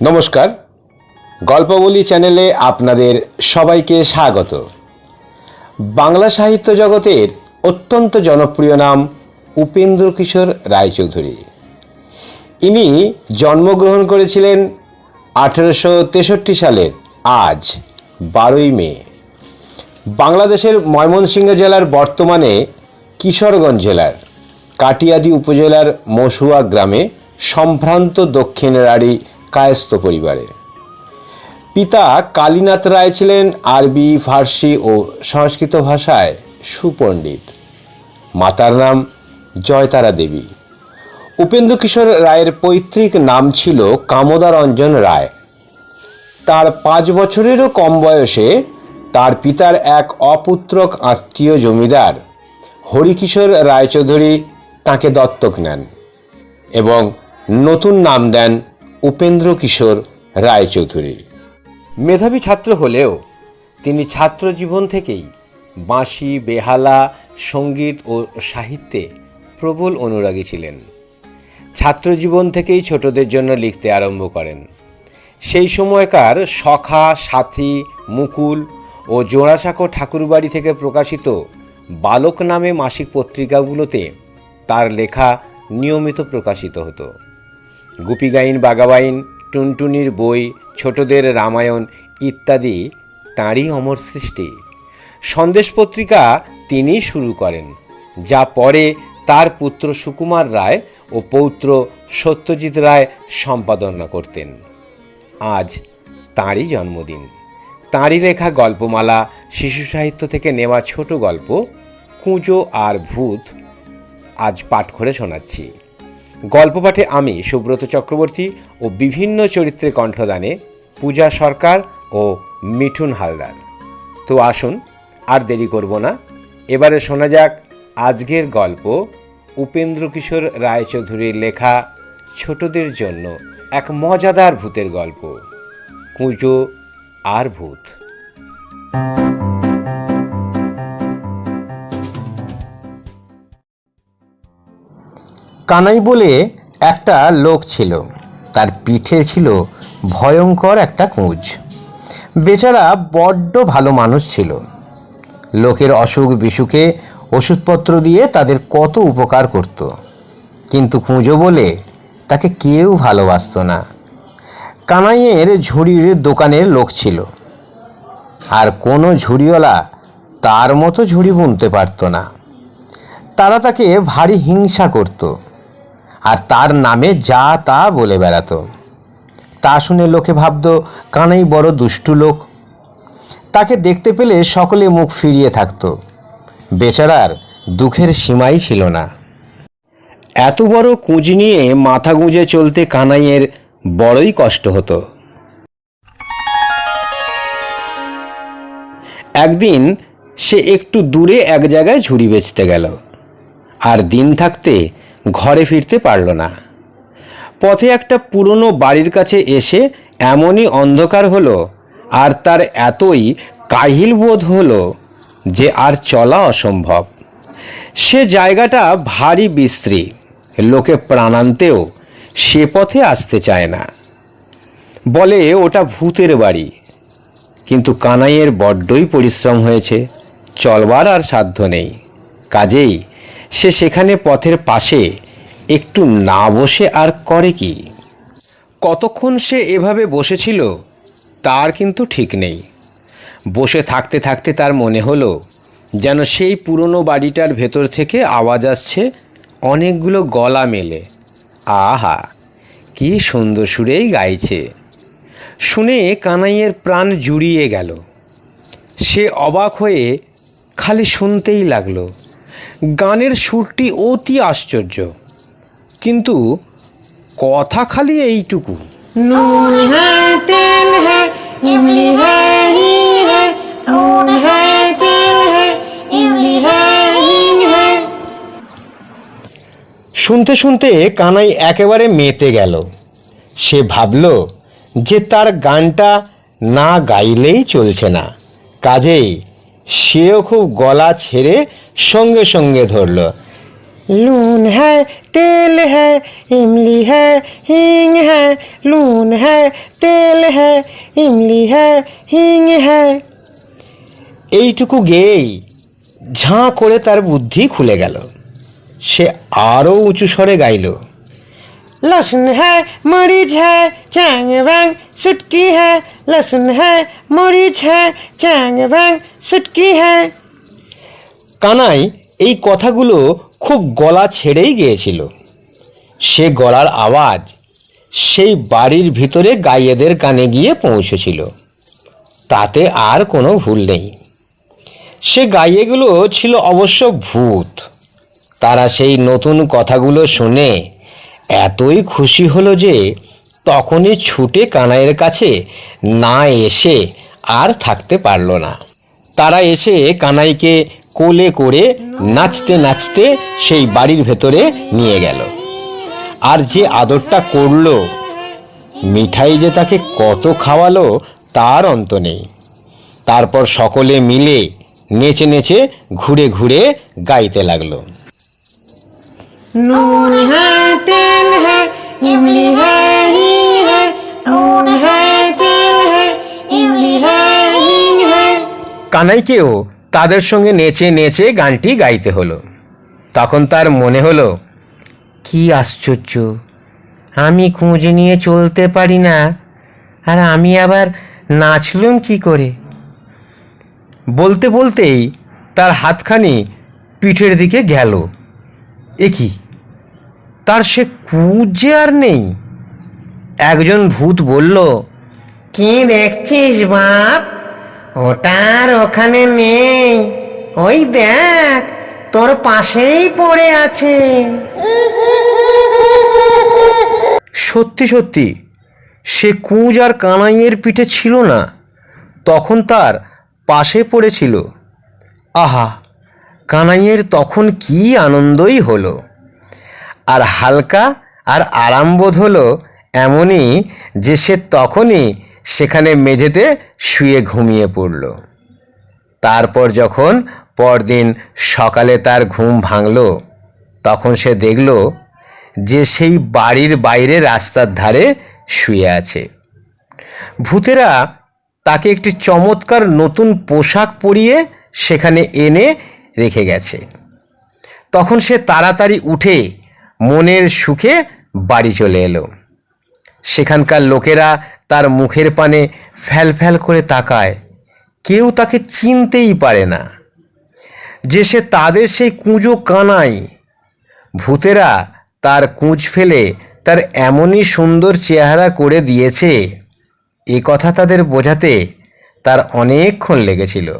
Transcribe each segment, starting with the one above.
নমস্কার। গল্পবলি চ্যানেলে আপনাদের সবাইকে স্বাগত। বাংলা সাহিত্য জগতের অত্যন্ত জনপ্রিয় নাম উপেন্দ্র কিশোর রায়চৌধুরী। ইনি জন্মগ্রহণ করেছিলেন আঠেরোশো তেষট্টি সালের আজ, বারোই মে। বাংলাদেশের ময়মনসিংহ জেলার বর্তমানে কিশোরগঞ্জ জেলার কাটিয়াদি উপজেলার মসুয়া গ্রামে সম্ভ্রান্ত দক্ষিণ রাঢ়ী কায়স্থ পরিবারে। পিতা কালীনাথ রায় ছিলেন আরবি, ফার্সি ও সংস্কৃত ভাষায় সুপণ্ডিত। মাতার নাম জয়তারা দেবী। উপেন্দ্র কিশোর রায়ের পৈতৃক নাম ছিল কামদা রঞ্জন রায়। তার পাঁচ বছরেরও কম বয়সে তার পিতার এক অপুত্রক আত্মীয় জমিদার হরিকিশোর রায়চৌধুরী তাকে দত্তক নেন এবং নতুন নাম দেন উপেন্দ্র কিশোর রায়চৌধুরী। মেধাবী ছাত্র হলেও তিনি ছাত্র জীবন থেকেই বাঁশি, বেহালা, সংগীত ও সাহিত্যে প্রবল অনুরাগী ছিলেন। ছাত্রজীবন থেকেই ছোটদের জন্য লিখতে আরম্ভ করেন। সেই সময়কার সখা, সাথী, মুকুল ও জোড়াসাঁকো ঠাকুরবাড়ি থেকে প্রকাশিত বালক নামে মাসিক পত্রিকাগুলোতে তার লেখা নিয়মিত প্রকাশিত হতো। গুপিগাইন বাগাবাইন, টুনটুনির বই, ছোটদের রামায়ণ ইত্যাদি তাঁরই অমর সৃষ্টি। সন্দেশ পত্রিকা তিনিই শুরু করেন, যা পরে তার পুত্র সুকুমার রায় ও পৌত্র সত্যজিৎ রায় সম্পাদনা করতেন। আজ তাঁরই জন্মদিন। তাঁরই লেখা গল্পমালা, শিশু সাহিত্য থেকে নেওয়া ছোট গল্প, কুঁজো আর ভূত আজ পাঠ করে শোনাচ্ছি। গল্প পাঠে আমি, সুব্রত চক্রবর্তী ও বিভিন্ন চরিত্রে কণ্ঠদানে পূজা সরকার ও মিঠুন হালদার। তো আসুন, আর দেরি করব না। এবারে শোনা যাক আজকের গল্প উপেন্দ্র কিশোর রায়চৌধুরীর লেখা ছোটদের জন্য এক মজাদার ভূতের গল্প। কুঁজো আর ভূত। কানাই বলে একটা লোক ছিল। তার পিঠে ছিল ভয়ঙ্কর একটা কুঁজ। বেচারা বড্ড ভালো মানুষ ছিল। লোকের অসুখ বিসুখে ওষুধপত্র দিয়ে তাদের কত উপকার করত। কিন্তু কুঁজো বলে তাকে কেউ ভালোবাসতো না। কানাইয়ের ঝুড়ির দোকানের লোক ছিল। আর কোনো ঝুড়িওয়ালা তার মতো ঝুড়ি বুনতে পারতো না। তারা তাকে ভারী হিংসা করত। আর তার নামে যা তা বলে বেড়াতো। তা শুনে লোকে ভাবত, কানাই বড় দুষ্টু লোক। তাকে দেখতে পেলে সকলে মুখ ফিরিয়ে থাকতো। বেচারার দুঃখের সীমাই ছিল না। এত বড় কুঁজ নিয়ে মাথা গুঁজে চলতে কানাইয়ের বড়ই কষ্ট হতো। একদিন সে একটু দূরে এক জায়গায় ঝুড়ি বেচতে গেল। আর দিন থাকতে ঘরে ফিরতে পারল না। পথে একটা পুরনো বাড়ির কাছে এসে এমনই অন্ধকার হলো আর তার এতই কাহিল বোধ হলো যে আর চলা অসম্ভব। সে জায়গাটা ভারী বিস্ত্রী লোকে প্রাণান্তেও সে পথে আসতে চায় না। বলে, ওটা ভূতের বাড়ি। কিন্তু কানাইয়ের বড্ডই পরিশ্রম হয়েছে, চলবার আর সাধ্য নেই। কাজেই সে সেখানে পথের পাশে একটু না বসে আর করে কি? কতক্ষণ সে এভাবে বসেছিল, তার কিন্তু ঠিক নেই। বসে থাকতে থাকতে তার মনে হলো যেন সেই পুরনো বাড়িটার ভেতর থেকে আওয়াজ আসছে অনেকগুলো গলা মেলে। আহা, কি সুন্দর সুরেই গাইছে। শুনে কানাইয়ের প্রাণ জুড়িয়ে গেল। সে অবাক হয়ে খালি শুনতেই লাগল। গানের সুরটি অতি আশ্চর্য। কিন্তু কথা খালি এইটুকু। শুনতে শুনতে কানাই একেবারে মেতে গেল। সে ভাবল যে তার গানটা না গাইলেই চলছে না। কাজেই সেও খুব গলা ছেড়ে সঙ্গে সঙ্গে ধরল। লুন হ্যাঁ তেল হ্যাঁ ইমলি হ্যাঁ হিং হ্যাঁ লুন হ্যাঁ তেল হ্যাঁ ইমলি হ্যাঁ হিং হ্যাঁ এইটুকু গেয়েই ঝাঁ করে তার বুদ্ধি খুলে গেল। সে আরও উঁচু স্বরে গাইল लहसुन है मरीच है चांग बैंग सुटकी है लहसुन है मरीच है चांग बैंग सुटकी है কানাই এই কথাগুলো খুব গলা ছেড়েই গিয়েছিল সে গলার আওয়াজ সেই বাড়ির ভিতরে গাইয়েদের কানে গিয়ে পৌঁছেছিল তাতে আর কোনো ভুল নেই সে গাইয়েগুলো ছিল অবশ্য ভূত তারা সেই নতুন কথাগুলো শুনে এতই খুশি হলো যে তখনই ছুটে কানাইয়ের কাছে না এসে আর থাকতে পারল না। তারা এসে কানাইকে কোলে করে নাচতে নাচতে সেই বাড়ির ভেতরে নিয়ে গেল। আর যে আদরটা করল, মিঠাই যে তাকে কত খাওয়ালো তার অন্ত নেই। তারপর সকলে মিলে নেচে নেচে ঘুরে ঘুরে গাইতে লাগল। নুন হ্যাঁ इमली है हींग है नून है तेल है इमली है हींग है কানাইকেও তাদের সঙ্গে নেচে নেচে গানটি গাইতে হলো তখন তার মনে হলো কি আশ্চর্য আমি খোঁজ নিয়ে চলতে পারি না আর আমি আবার নাচলুম কি করে বলতে বলতেই তার হাতখানি পিঠের দিকে গেল এ কি তার সে কুঁজ আর নেই। একজন ভূত বলল, কি দেখছিস বাপ? ওটার ওখানে নেই। ওই দেখ, তোর পাশেই পড়ে আছে। সত্যি সত্যি, সে কুঁজ আর কানাইয়ের পিঠে ছিল না। তখন তার পাশে পড়েছিল। আহা, কানাইয়ের তখন কি আনন্দই হলো। আর হালকা আর আরামবোধ হলো এমনই যে সে তখনই সেখানে মেঝেতে শুয়ে ঘুমিয়ে পড়ল। তারপর যখন পরদিন সকালে তার ঘুম ভাঙল, তখন সে দেখল যে সেই বাড়ির বাইরে রাস্তার ধারে শুয়ে আছে। ভূতেরা তাকে একটি চমৎকার নতুন পোশাক পরিয়ে সেখানে এনে রেখে গেছে। তখন সে তাড়াতাড়ি উঠে মনের সুখে বাড়ি চলে এলো। সেখানকার লোকেরা তার মুখের পানে ফ্যাল ফ্যাল করে তাকায়। কেউ তাকে চিনতেই পারে না। যে সে তাদের সেই কুঁজো কানাই। ভূতেরা তার কুঁজ ফেলে তার এমনই সুন্দর চেহারা করে দিয়েছে। এ কথা তাদের বোঝাতে তার অনেকক্ষণ লেগেছিল।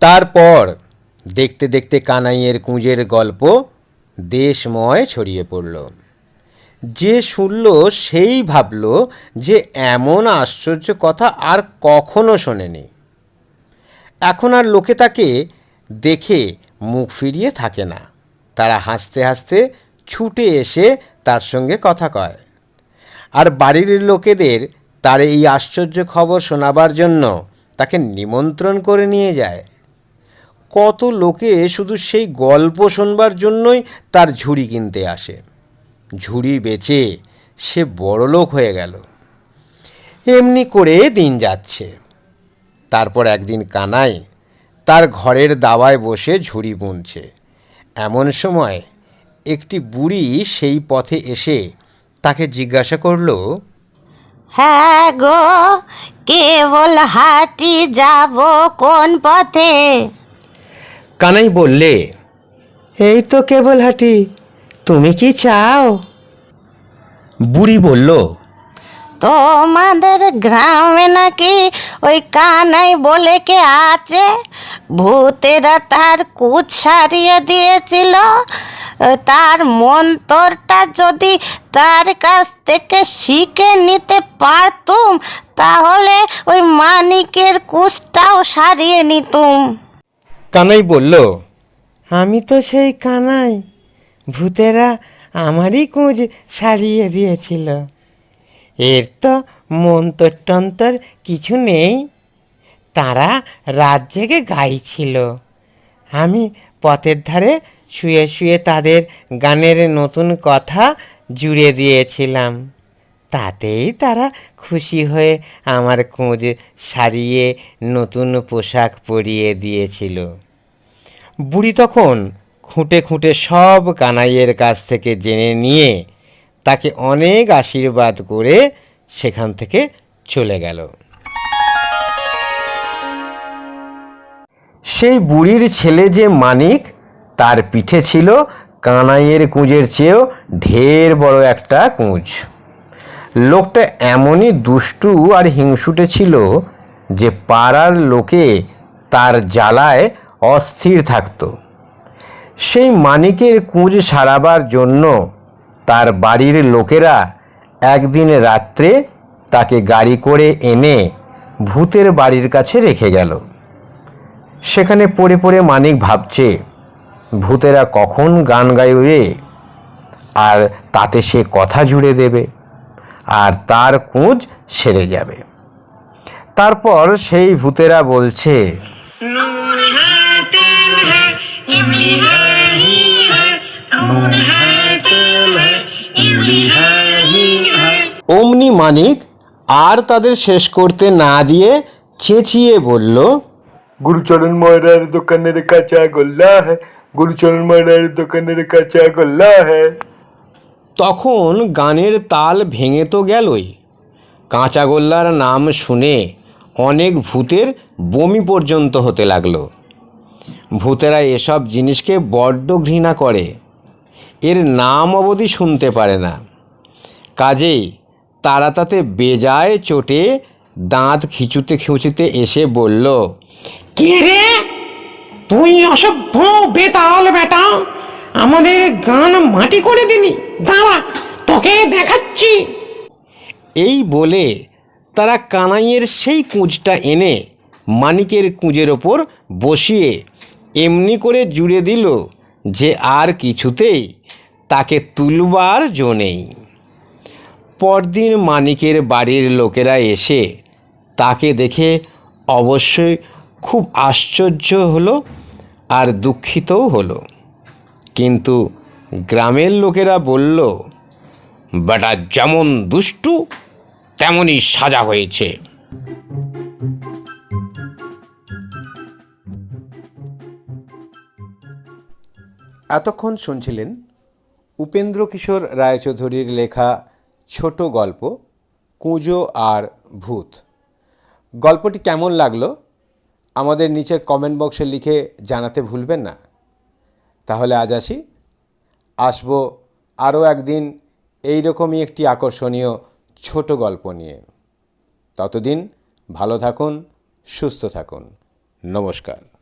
তারপর দেখতে দেখতে কানাইয়ের কুঁজের গল্প দেশময় ছড়িয়ে পড়ল। যে শুনল সেই ভাবল যে এমন আশ্চর্য কথা আর কখনো শোনেনি। এখন আর লোকে তাকে দেখে মুখ ফিরিয়ে থাকে না। তারা হাসতে হাসতে ছুটে এসে তার সঙ্গে কথা কয়। আর বাড়ির লোকেদের তার এই আশ্চর্য খবর শোনাবার জন্য তাকে নিমন্ত্রণ করে নিয়ে যায়। কত লোকে শুধু সেই গল্প শোনবার জন্যই তার ঝুড়ি কিনতে আসে। ঝুড়ি বেচে সে বড়লোক হয়ে গেল। এমনি করে দিন যাচ্ছে। তারপর একদিন কানাই তার ঘরের দাওয়ায় বসে ঝুড়ি বুনছে। এমন সময় একটি বুড়ি সেই পথে এসে তাকে জিজ্ঞাসা করল হ্যাঁ গো, কেবল হাঁটি যাব কোন পথে? কানাই বললে এই তো কেবল হাঁটি তুমি কি চাও? বুড়ি বলল তোমাদের গ্রামে নাকি ওই কানাই বলে কে আছে? ভূতেরা তার কুচ সারিয়ে দিয়েছিল। তার মন্তরটা যদি তার কাছ থেকে শিখে নিতে পারতুম তাহলে ওই মানিকের কুচটাও সারিয়ে নিতুম। কানাই বলল, আমি তো সেই কানাই, ভূতেরা আমারই কুঁজ সারিয়ে দিয়েছিল। এর তো মন্তর টন্তর কিছু নেই। তারা রাত জেগে গাইছিল। আমি পথের ধারে শুয়ে শুয়ে তাদের গানের নতুন কথা জুড়ে দিয়েছিলাম। তাতেই তারা খুশি হয়ে আমার খোঁজ সারিয়ে নতুন পোশাক পরিয়ে দিয়েছিল। বুড়ি তখন খুঁটে খুঁটে সব কানাইয়ের কাছ থেকে জেনে নিয়ে তাকে অনেক আশীর্বাদ করে সেখান থেকে চলে গেল। সেই বুড়ির ছেলে যে মানিক, তার পিঠে ছিল কানাইয়ের কুঁজের চেয়েও ঢের বড় একটা কুঁজ। লোকটা এমনই দুষ্টু আর হিংসুটে ছিল যে পাড়ার লোকে তার জ্বালায় অস্থির থাকত। সেই মানিকের কুঁজ সারাবার জন্য তার বাড়ির লোকেরা একদিন রাত্রে তাকে গাড়ি করে এনে ভূতের বাড়ির কাছে রেখে গেল। সেখানে পড়ে পড়ে মানিক ভাবছে, ভূতেরা কখন গান গাইবে? আর তাতে সে কথা জুড়ে দেবে? আর তার কুঁজ সেরে যাবে। তারপর সেই ভূতেরা বলছে অমনি মানিক আর তাদের শেষ করতে না দিয়ে চেঁচিয়ে বলল গুরুচরণ ময়রার দোকানের কাঁচা গোল্লা হ্যাঁ গুরুচরণ ময়রার দোকানের কাঁচা গোল্লা হ্যাঁ তখন গানের তাল ভেঙে তো গেলই। কাঁচাগোল্লার নাম শুনে অনেক ভূতের বমি পর্যন্ত হতে লাগল। ভূতেরা এসব জিনিসকে বড্ড ঘৃণা করে। এর নাম অবধি শুনতে পারে না। কাজেই তারা তাতে বেজায় চোটে দাঁত খিচুতে খিচুতে এসে বলল, কে রে? তুই অসভ্য বেতাল বেটা! আমাদের গান মাটি করে দিলি দাঁড়া, তোকে দেখাচ্ছি। এই বলে তারা কানাইয়ের সেই কুঁজটা এনে মানিকের কুঁজের ওপর বসিয়ে এমনি করে জুড়ে দিল যে আর কিছুতেই তাকে তুলবার জো নেই। পরদিন মানিকের বাড়ির লোকেরা এসে তাকে দেখে অবশ্যই খুব আশ্চর্য হলো আর দুঃখিতও হলো। কিন্তু গ্রামের লোকেরা বলল, বেটা যেমন দুষ্টু, তেমনই সাজা হয়েছে। এতক্ষণ শুনছিলেন উপেন্দ্র কিশোর রায়চৌধুরীর লেখা ছোট গল্প, কুঁজো আর ভূত। গল্পটি কেমন লাগল? আমাদের নিচের কমেন্ট বক্সে লিখে জানাতে ভুলবেন না। তাহলে আজ আসি। আসব আরও একদিন এই রকমই একটি আকর্ষণীয় ছোট গল্প নিয়ে। ততদিন ভালো থাকুন, সুস্থ থাকুন। নমস্কার।